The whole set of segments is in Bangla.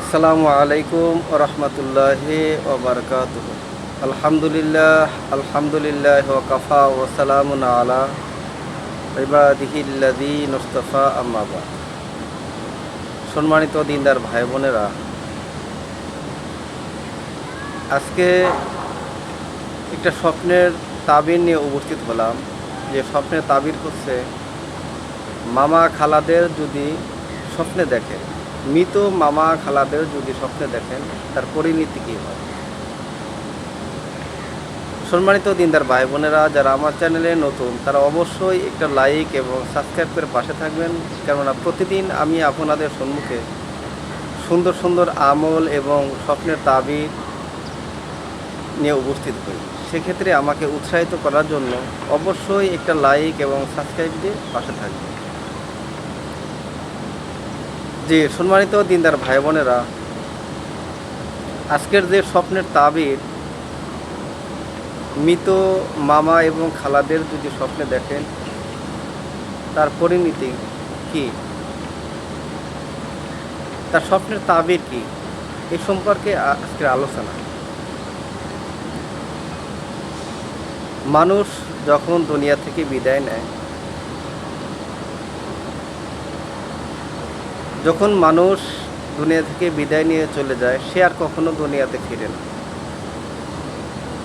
আসসালামু আলাইকুম রহমতুল্লাহি ওবরকাত আলহামদুলিল্লাহ আলহামদুলিল্লাহ কাফা ওসালামুন আলা ইবাদিহিল্লাদি মুস্তফা আম্মাবা সম্মানিত দিনদার ভাই বোনেরা আজকে একটা স্বপ্নের তাবির নিয়ে উপস্থিত হলাম। যে স্বপ্নের তাবির হচ্ছে, মামা খালাদের যদি স্বপ্নে দেখেন মৃত মামা খালাদের যদি স্বপ্নে দেখেন, তার পরিণতি কী হয়? সম্মানিত দিনদার ভাই বোনেরা, যারা আমার চ্যানেলে নতুন, তারা অবশ্যই একটা লাইক এবং সাবস্ক্রাইব করে পাশে থাকবেন। কেননা প্রতিদিন আমি আপনাদের সম্মুখে সুন্দর সুন্দর আমল এবং স্বপ্নের তাবির নিয়ে উপস্থিত হই। সেক্ষেত্রে আমাকে উৎসাহিত করার জন্য অবশ্যই একটা লাইক এবং সাবস্ক্রাইব দিয়ে পাশে থাকবেন। জি, সম্মানিত দিনদার ভাই বোনেরা আজকের যে স্বপ্নের তাবির, মৃত মামা এবং খালাদের যদি স্বপ্নে দেখেন, তার পরিণতি কি? তার স্বপ্নের তাবির কি? এই সম্পর্কে আজকের আলোচনা। মানুষ যখন দুনিয়া থেকে বিদায় নেয় যখন মানুষ দুনিয়া থেকে বিদায় নিয়ে চলে যায়, সে আর কখনো দুনিয়াতে ফিরে না।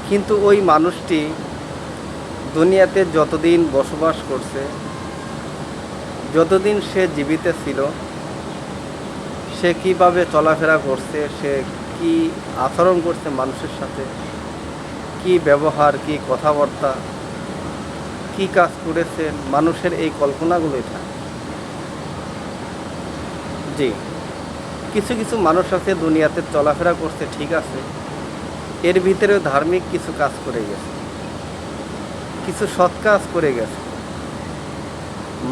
কিন্তু ওই মানুষটি দুনিয়াতে যতদিন বসবাস করছে, যতদিন সে জীবিত ছিল, সে কীভাবে চলাফেরা করছে, সে কি আচরণ করছে মানুষের সাথে, কি ব্যবহার, কি কথাবার্তা, কি কাজ করেছেন মানুষের এই কল্পনাগুলোই থাকে। জি কিছু কিছু মানুষ আছে, দুনিয়াতে চলাফেরা করছে, ঠিক আছে। এর ভিতরে ধার্মিক কিছু কাজ করে গেছে। কিছু সৎ কাজ করে গেছে।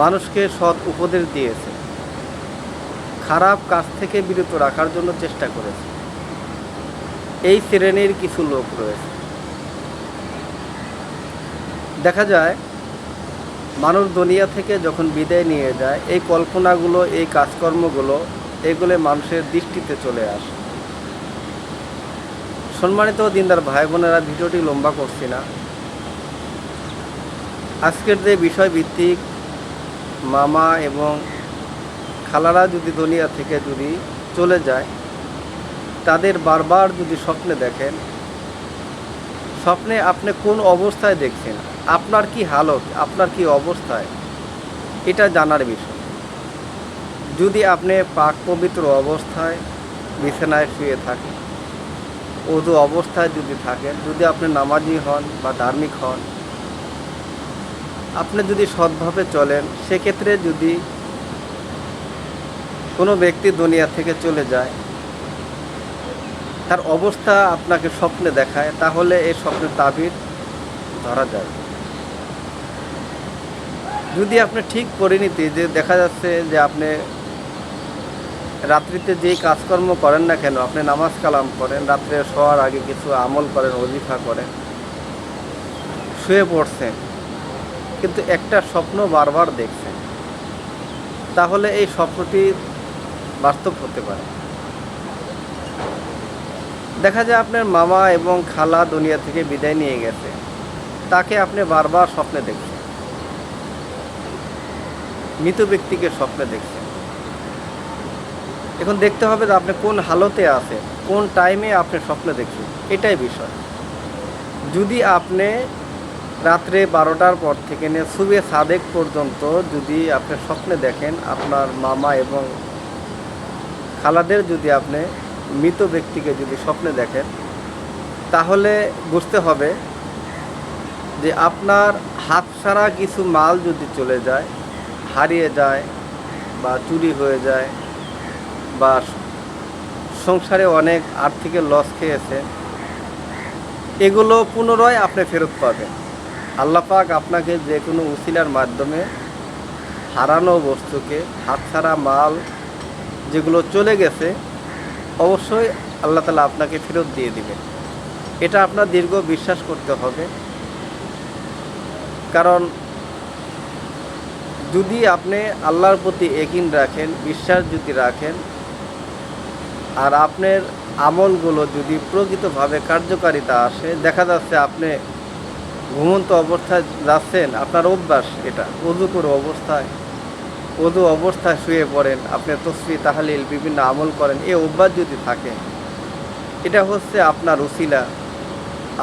মানুষকে সৎ উপদেশ দিয়েছে। খারাপ কাজ থেকে বিরত রাখার জন্য চেষ্টা করেছে। এই শ্রেণির কিছু লোক রয়েছে। দেখা যায় মানুষ দুনিয়া থেকে যখন বিদায় নিয়ে যায়, এই কল্পনাগুলো, এই কাজকর্মগুলো, এগুলো মানুষের দৃষ্টিতে চলে আসে। সম্মানিত দিনদার ভাই বোনেরা, ভিডিওটি লম্বা করছি না। আজকের যে বিষয়ভিত্তিক মামা এবং খালারা যদি দুনিয়া থেকে যদি চলে যায়, তাদের বারবার যদি স্বপ্নে দেখেন, স্বপ্নে আপনি কোন অবস্থায় দেখছেন? আপনার কি হালত, আপনার কি অবস্থায়? এটা জানার বিষয়। যদি আপনি পাক পবিত্র অবস্থায় বিছানায় শুয়ে থাকেন ওদু অবস্থায় যদি থাকেন, যদি আপনি নামাজি হন বা ধার্মিক হন, আপনি যদি সৎভাবে চলেন, সেক্ষেত্রে যদি কোনো ব্যক্তি দুনিয়া থেকে চলে যায়, তার অবস্থা আপনাকে স্বপ্নে দেখায়, তাহলে এই স্বপ্নের তাবির ধরা যায়। যদি আপনি ঠিক পরিণতি যে দেখা যাচ্ছে যে আপনি রাত্রিতে যেই কাজকর্ম করেন না কেন, আপনি নামাজ কালাম করেন, রাত্রে শোয়ার আগে কিছু আমল করেন অজিফা করেন, শুয়ে পড়ছেন, কিন্তু একটা স্বপ্ন বারবার দেখছেন, তাহলে এই স্বপ্নটি বাস্তব হতে পারে। দেখা যায় আপনার মামা এবং খালা দুনিয়া থেকে বিদায় নিয়ে গেছে, তাকে আপনি বারবার স্বপ্নে দেখছেন। মৃত ব্যক্তিকে স্বপ্নে দেখছেন। এখন দেখতে হবে যে আপনি কোন হালতে আছেন, কোন টাইমে আপনি স্বপ্নে দেখছেন, এটাই বিষয়। যদি আপনি রাত্রে বারোটার পর থেকে নিয়ে সুবে সাদেক পর্যন্ত যদি আপনি স্বপ্নে দেখেন, আপনার মামা এবং খালাদের যদি আপনি মৃত ব্যক্তিকে যদি স্বপ্নে দেখেন, তাহলে বুঝতে হবে যে আপনার হাত ছাড়া কিছু মাল যদি চলে যায় হারিয়ে যায় বা চুরি হয়ে যায় বা সংসারে অনেক আর্থিকের লস খেয়েছে, এগুলো পুনরায় আপনি ফেরত পাবেন। আল্লাপাক আপনাকে যে কোনো উসিলার মাধ্যমে হারানো বস্তুকে, হাতছাড়া মাল যেগুলো চলে গেছে, অবশ্যই আল্লাহ তালা আপনাকে ফেরত দিয়ে দিবেন। এটা আপনার দীর্ঘ বিশ্বাস করতে হবে। কারণ যদি আপনি আল্লাহর প্রতি একিন রাখেন, বিশ্বাস যদি রাখেন, আর আপনার আমলগুলো যদি প্রকৃতভাবে কার্যকারিতা আসে, দেখা যাচ্ছে আপনি ঘুমন্ত অবস্থায় যাচ্ছেন, আপনার অভ্যাস এটা, অজু করে অবস্থায়, অজু অবস্থায় শুয়ে পড়েন, আপনি তসবি, তাহালিল, বিভিন্ন আমল করেন এই অভ্যাস যদি থাকে, এটা হচ্ছে আপনার উসিলা।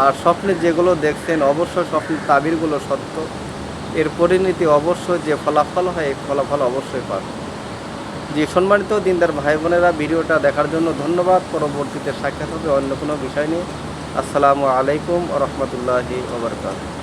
আর স্বপ্নে যেগুলো দেখছেন, অবশ্যই স্বপ্নের তাবিরগুলো সত্য। এর পরিণতি অবশ্যই যে ফলাফল হয় ফলাফল অবশ্যই পাবে। যে সম্মানিত দিনদার ভাই বোনেরা, ভিডিওটা দেখার জন্য ধন্যবাদ। পরবর্তীতে সাক্ষাৎ হবে অন্য কোনো বিষয় নিয়ে। আসসালামু আলাইকুম রহমতুল্লাহি ওবরকাত